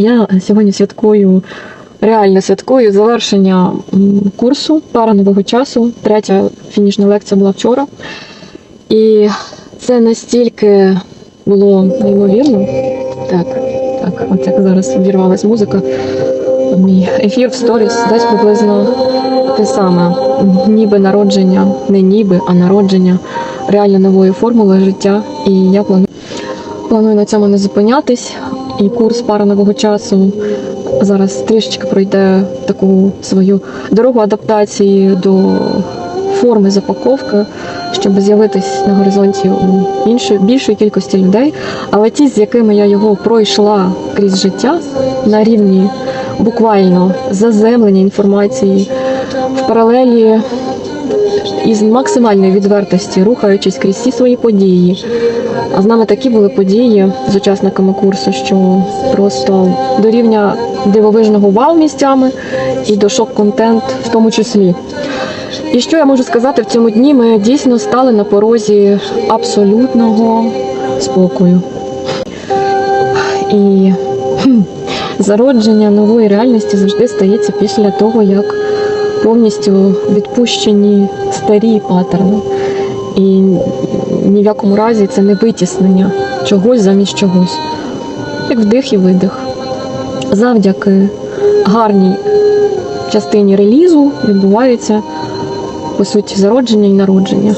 Я сьогодні святкую, реально святкую завершення курсу пара нового часу. Третя фінішна лекція була вчора. І це настільки було неймовірно. Так, так, от як зараз обірвалась музика. Мій ефір в сторіс десь приблизно те саме. Ніби народження, не ніби, а народження реально нової формули життя. І я планую, планую на цьому не зупинятись. І курс пара нового часу зараз трішечки пройде таку свою дорогу адаптації до форми запаковки, щоб з'явитись на горизонті у іншої більшої кількості людей. Але ті, з якими я його пройшла крізь життя на рівні буквально заземлення інформації в паралелі із максимальної відвертості, рухаючись крізь всі свої події. А з нами такі були події з учасниками курсу, що просто до рівня дивовижного вау місцями і до шок-контент в тому числі. І що я можу сказати в цьому дні? Ми дійсно стали на порозі абсолютного спокою. І зародження нової реальності завжди стається після того, як повністю відпущені старі паттерни. І ні в якому разі це не витіснення чогось замість чогось, як вдих і видих. Завдяки гарній частині релізу відбувається по суті зародження і народження.